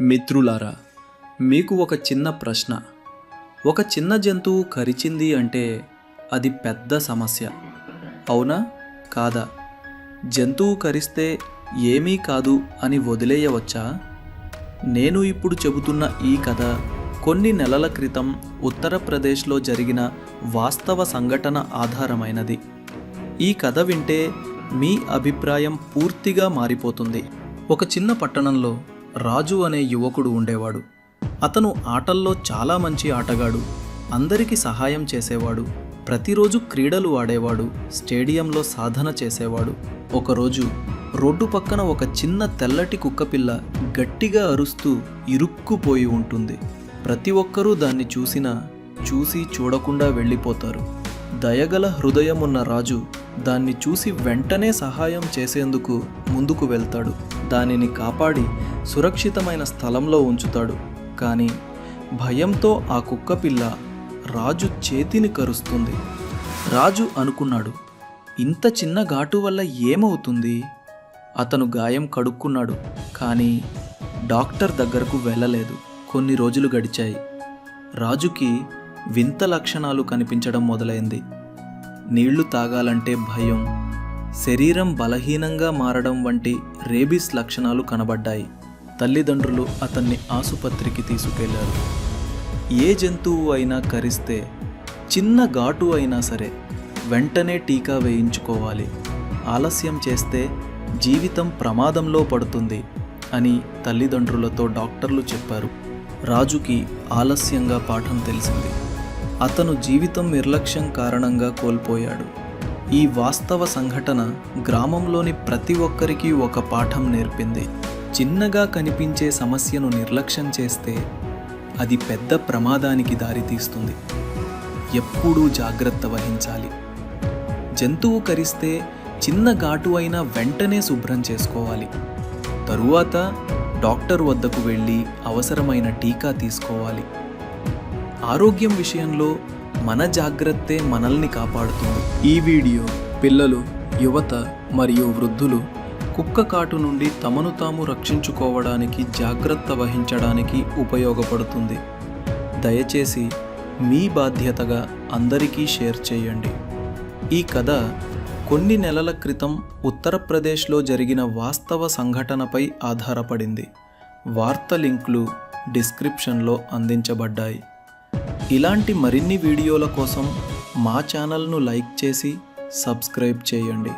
మిత్రులారా మీకు ఒక చిన్న ప్రశ్న. ఒక చిన్న జంతువు కరిచింది అంటే అది పెద్ద సమస్య. అవునా? కాదా? జంతువు కరిస్తే ఏమీ కాదు అని వదిలేయవచ్చా? నేను ఇప్పుడు చెబుతున్న ఈ కథ కొన్ని నెలల క్రితం ఉత్తరప్రదేశ్లో జరిగిన వాస్తవ సంఘటన ఆధారమైనది. ఈ కథ వింటే మీ అభిప్రాయం పూర్తిగా మారిపోతుంది. ఒక చిన్న పట్టణంలో రాజు అనే యువకుడు ఉండేవాడు. అతను ఆటల్లో చాలా మంచి ఆటగాడు. అందరికీ సహాయం చేసేవాడు. ప్రతిరోజు క్రీడలు ఆడేవాడు. స్టేడియంలో సాధన చేసేవాడు. ఒకరోజు రోడ్డు పక్కన ఒక చిన్న తెల్లటి కుక్కపిల్ల గట్టిగా అరుస్తూ ఇరుక్కుపోయి ఉంటుంది. ప్రతి ఒక్కరూ దాన్ని చూసినా చూసి చూడకుండా వెళ్ళిపోతారు. దయగల హృదయం ఉన్న రాజు దాన్ని చూసి వెంటనే సహాయం చేసేందుకు ముందుకు వెళ్తాడు. దానిని కాపాడి సురక్షితమైన స్థలంలో ఉంచుతాడు. కానీ భయంతో ఆ కుక్కపిల్ల రాజు చేతిని కరుస్తుంది. రాజు అనుకున్నాడు ఇంత చిన్న ఘాటు వల్ల ఏమవుతుంది? అతను గాయం కడుక్కున్నాడు కానీ డాక్టర్ దగ్గరకు వెళ్ళలేదు. కొన్ని రోజులు గడిచాయి. రాజుకి వింత లక్షణాలు కనిపించడం మొదలైంది. నీళ్ళు తాగాలంటే భయం శరీరం బలహీనంగా మారడం వంటి రేబీస్ లక్షణాలు కనబడ్డాయి. తల్లిదండ్రులు అతన్ని ఆసుపత్రికి తీసుకెళ్ళారు. ఏ జంతువు అయినా కరిస్తే చిన్న ఘాటు అయినా సరే వెంటనే టీకా వేయించుకోవాలి. ఆలస్యం చేస్తే జీవితం ప్రమాదంలో పడుతుంది అని తల్లిదండ్రులతో డాక్టర్లు చెప్పారు. రాజుకి ఆలస్యంగా పాఠం తెలిసింది. అతను జీవితం నిర్లక్ష్యం కారణంగా కోల్పోయాడు. ఈ వాస్తవ సంఘటన గ్రామంలోని ప్రతి ఒక్కరికి ఒక పాఠం నేర్పింది. చిన్నగా కనిపించే సమస్యను నిర్లక్ష్యం చేస్తే అది పెద్ద ప్రమాదానికి దారితీస్తుంది. ఎప్పుడూ జాగ్రత్త వహించాలి. జంతువు కరిస్తే చిన్న ఘాటు అయినా వెంటనే శుభ్రం చేసుకోవాలి. తరువాత డాక్టర్ వద్దకు వెళ్ళి అవసరమైన టీకా తీసుకోవాలి. ఆరోగ్యం విషయంలో మన జాగ్రత్తే మనల్ని కాపాడుతుంది. ఈ వీడియో పిల్లలు యువత మరియు వృద్ధులు కుక్క కాటు నుండి తమను తాము రక్షించుకోవడానికి జాగ్రత్త వహించడానికి ఉపయోగపడుతుంది. దయచేసి మీ బాధ్యతగా అందరికీ షేర్ చేయండి. ఈ కథ కొన్ని నెలల క్రితం ఉత్తరప్రదేశ్లో జరిగిన వాస్తవ సంఘటనపై ఆధారపడింది. వార్త లింక్లు డిస్క్రిప్షన్లో అందించబడ్డాయి. ఇలాంటి మరిన్ని వీడియోల కోసం మా ఛానల్ను లైక్ చేసి సబ్స్క్రైబ్ చేయండి.